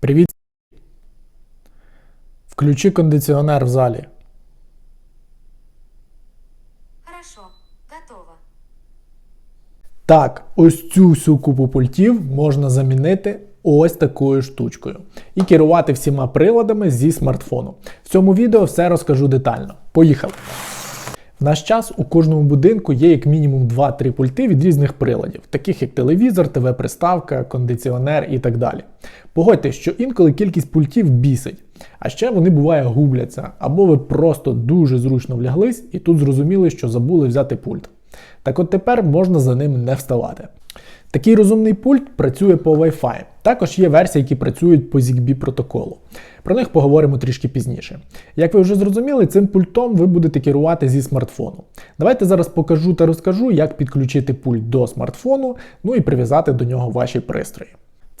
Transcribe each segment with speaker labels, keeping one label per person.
Speaker 1: Привіт. Включи кондиціонер в залі.
Speaker 2: Хорошо, готово.
Speaker 1: Так, ось цю всю купу пультів можна замінити ось такою штучкою і керувати всіма приладами зі смартфону. В цьому відео все розкажу детально. Поїхали! В наш час у кожному будинку є як мінімум 2-3 пульти від різних приладів, таких як телевізор, ТВ-приставка, кондиціонер і так далі. Погодьте, що інколи кількість пультів бісить, а ще вони буває губляться, або ви просто дуже зручно вляглись і тут зрозуміли, що забули взяти пульт. Так от тепер можна за ним не вставати. Такий розумний пульт працює по Wi-Fi. Також є версії, які працюють по ZigBee протоколу. Про них поговоримо трішки пізніше. Як ви вже зрозуміли, цим пультом ви будете керувати зі смартфону. Давайте зараз покажу та розкажу, як підключити пульт до смартфону, ну і прив'язати до нього ваші пристрої.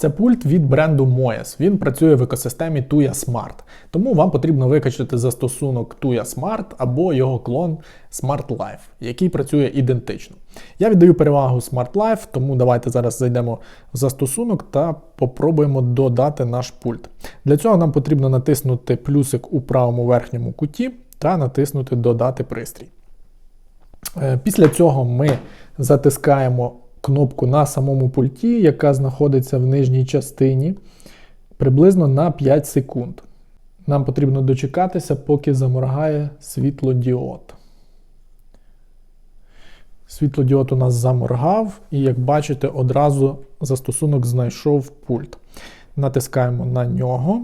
Speaker 1: Це пульт від бренду Moes. Він працює в екосистемі Tuya Smart. Тому вам потрібно викачати застосунок Tuya Smart або його клон Smart Life, який працює ідентично. Я віддаю перевагу Smart Life, тому давайте зараз зайдемо в застосунок та попробуємо додати наш пульт. Для цього нам потрібно натиснути плюсик у правому верхньому куті та натиснути Додати пристрій. Е, Після цього ми затискаємо кнопку на самому пульті, яка знаходиться в нижній частині, приблизно на 5 секунд. Нам потрібно дочекатися, поки заморгає світлодіод. Світлодіод у нас заморгав, і, як бачите, одразу застосунок знайшов пульт. Натискаємо на нього.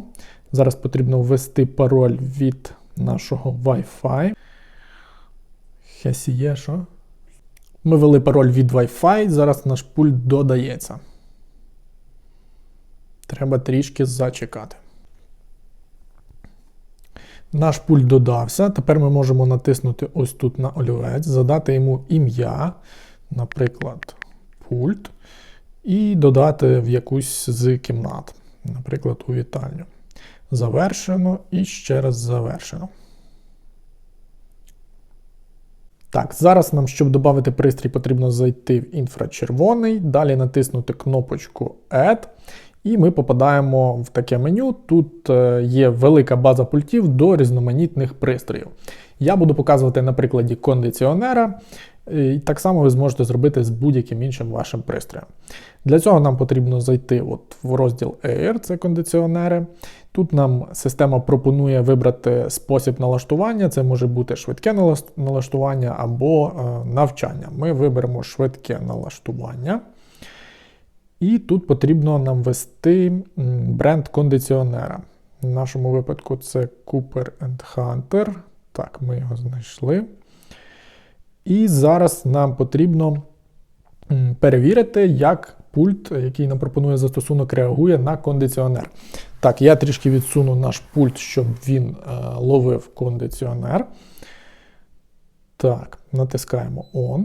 Speaker 1: Зараз потрібно ввести пароль від нашого Wi-Fi. Хесіє, що? Ми ввели пароль від Wi-Fi, зараз наш пульт додається. Треба трішки зачекати. Наш пульт додався. Тепер ми можемо натиснути ось тут на олівець, задати йому ім'я, наприклад, пульт, і додати в якусь з кімнат, наприклад, у вітальню. Завершено і ще раз завершено. Так, зараз нам, щоб додати пристрій, потрібно зайти в інфрачервоний, далі натиснути кнопочку Add, і ми попадаємо в таке меню. Тут е, є велика база пультів до різноманітних пристроїв. Я буду показувати на прикладі кондиціонера, і так само ви зможете зробити з будь-яким іншим вашим пристроєм. Для цього нам потрібно зайти от в розділ Air, це кондиціонери. Тут нам система пропонує вибрати спосіб налаштування, це може бути швидке налаштування або е, навчання. Ми виберемо швидке налаштування. І тут потрібно нам ввести бренд кондиціонера. В нашому випадку це Cooper Hunter. Так, ми його знайшли. І зараз нам потрібно перевірити, як пульт, який нам пропонує застосунок, реагує на кондиціонер. Так, я трішки відсуну наш пульт, щоб він е, ловив кондиціонер. Так, натискаємо On.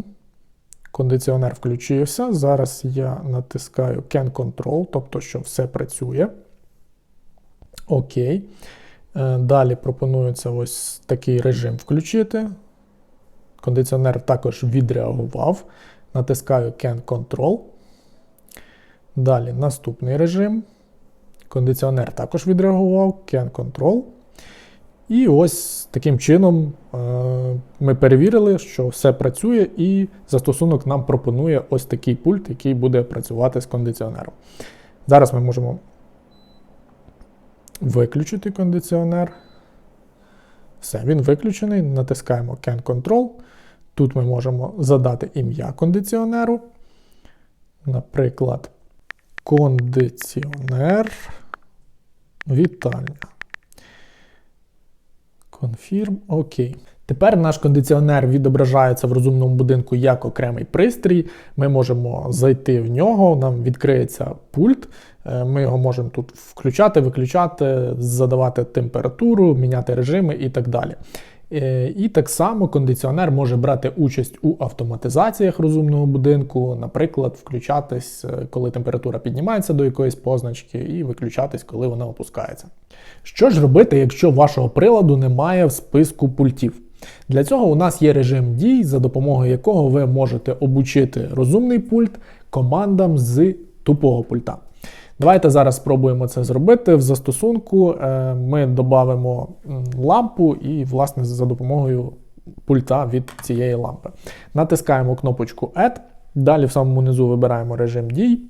Speaker 1: Кондиціонер включився. Зараз я натискаю Can Control, тобто, що все працює. Окей. Е, далі пропонується ось такий режим включити. Кондиціонер також відреагував. Натискаю Can Control. Далі наступний режим. Кондиціонер також відреагував, Can Control. І ось таким чином е ми перевірили, що все працює, і застосунок нам пропонує ось такий пульт, який буде працювати з кондиціонером. Зараз ми можемо виключити кондиціонер. Все, він виключений. Натискаємо Can Control. Тут ми можемо задати ім'я кондиціонеру. Наприклад, кондиціонер вітальня. Confirm. Окей. Тепер наш кондиціонер відображається в розумному будинку як окремий пристрій. Ми можемо зайти в нього, нам відкриється пульт. Е, ми його можемо тут включати, виключати, задавати температуру, міняти режими і так далі. Е, і так само кондиціонер може брати участь у автоматизаціях розумного будинку, наприклад, включатись, е, коли температура піднімається до якоїсь позначки, і виключатись, коли вона опускається. Що ж робити, якщо вашого приладу немає в списку пультів? Для цього у нас є режим дій, за допомогою якого ви можете обучити розумний пульт командам з тупого пульта. Давайте зараз спробуємо це зробити. В застосунку е, ми додамо лампу і, власне, за допомогою пульта від цієї лампи. Натискаємо кнопочку Add. Далі в самому низу вибираємо режим дій.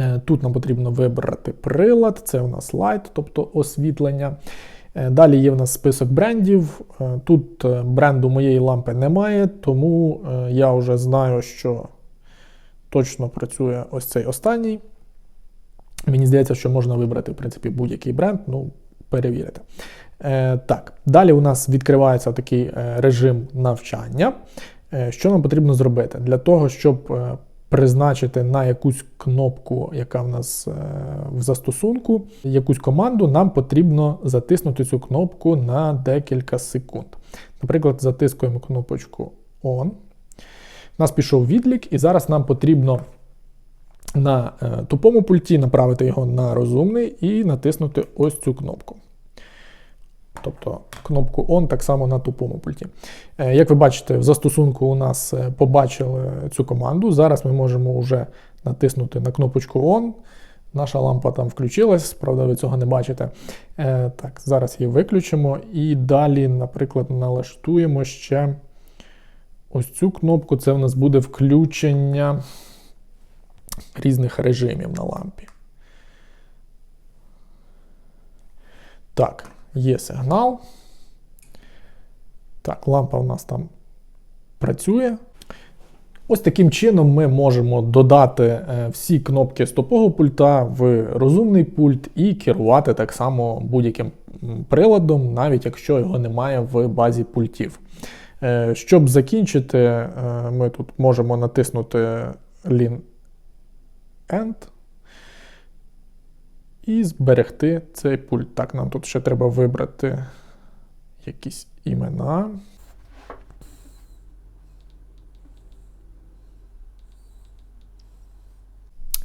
Speaker 1: Е, Тут нам потрібно вибрати прилад, це у нас лайт, тобто освітлення. Е, Далі є в нас список брендів. Тут бренду моєї лампи немає, тому я вже знаю, що точно працює ось цей останній. Мені здається, що можна вибрати в принципі будь-який бренд, ну, перевірити. Е, так, далі у нас відкривається такий е, режим навчання. Е, що нам потрібно зробити? Для того, щоб е, призначити на якусь кнопку, яка в нас е, в застосунку, якусь команду, нам потрібно затиснути цю кнопку на декілька секунд. Наприклад, затискуємо кнопочку On. У нас пішов відлік, і зараз нам потрібно на е, тупому пульті направити його на розумний і натиснути ось цю кнопку. Тобто кнопку On так само на тупому пульті. Е, Як ви бачите, в застосунку у нас е, побачили цю команду. Зараз ми можемо вже натиснути на кнопочку On. Наша лампа там включилась, правда, ви цього не бачите. Так, зараз її виключимо і далі, наприклад, налаштуємо ще ось цю кнопку. Це в нас буде включення різних режимів на лампі. Так, є сигнал. Так, лампа у нас там працює. Ось таким чином ми можемо додати е, всі кнопки з тупого пульта в розумний пульт і керувати так само будь-яким приладом, навіть якщо його немає в базі пультів. Е, Щоб закінчити, е, ми тут можемо натиснути Lean End і зберегти цей пульт. Так, нам тут ще треба вибрати якісь імена.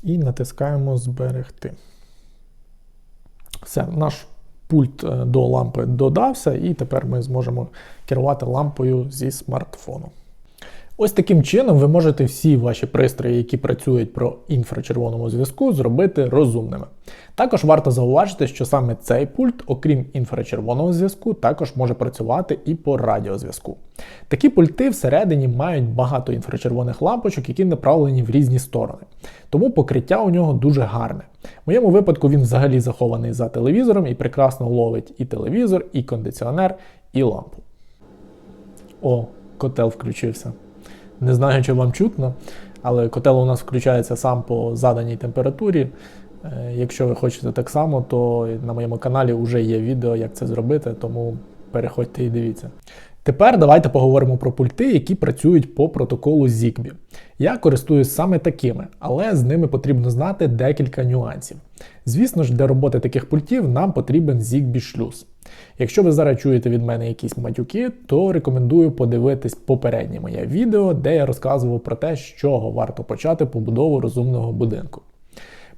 Speaker 1: І натискаємо зберегти. Все, наш пульт е, до лампи додався, і тепер ми зможемо керувати лампою зі смартфону. Ось таким чином ви можете всі ваші пристрої, які працюють про інфрачервоному зв'язку, зробити розумними. Також варто зауважити, що саме цей пульт, окрім інфрачервоного зв'язку, також може працювати і по радіозв'язку. Такі пульти всередині мають багато інфрачервоних лампочок, які направлені в різні сторони. Тому покриття у нього дуже гарне. В моєму випадку він взагалі захований за телевізором і прекрасно ловить і телевізор, і кондиціонер, і лампу. О, котел включився. Не знаю, чи вам чутно, але котел у нас включається сам по заданій температурі. Е, Якщо ви хочете так само, то на моєму каналі вже є відео, як це зробити, тому переходьте і дивіться. Тепер давайте поговоримо про пульти, які працюють по протоколу ZigBee. Я користуюсь саме такими, але з ними потрібно знати декілька нюансів. Звісно ж, для роботи таких пультів нам потрібен ZigBee шлюз. Якщо ви зараз чуєте від мене якісь матюки, то рекомендую подивитись попереднє моє відео, де я розказував про те, з чого варто почати побудову розумного будинку.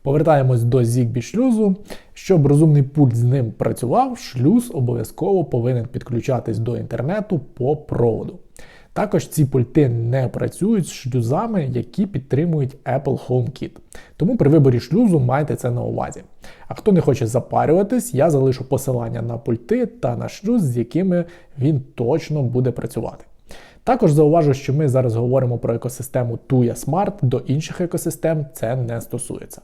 Speaker 1: Повертаємось до ZigBee шлюзу. Щоб розумний пульт з ним працював, шлюз обов'язково повинен підключатись до інтернету по проводу. Також ці пульти не працюють з шлюзами, які підтримують Apple HomeKit. Тому при виборі шлюзу майте це на увазі. А хто не хоче запарюватись, я залишу посилання на пульти та на шлюз, з якими він точно буде працювати. Також зауважу, що ми зараз говоримо про екосистему Tuya Smart, до інших екосистем це не стосується.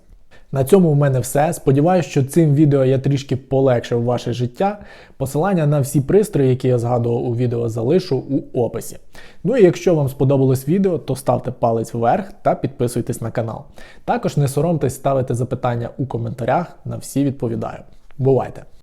Speaker 1: На цьому в мене все. Сподіваюсь, що цим відео я трішки полегшив ваше життя. Посилання на всі пристрої, які я згадував у відео, залишу у описі. Ну і якщо вам сподобалось відео, то ставте палець вверх та підписуйтесь на канал. Також не соромтесь ставити запитання у коментарях, на всі відповідаю. Бувайте!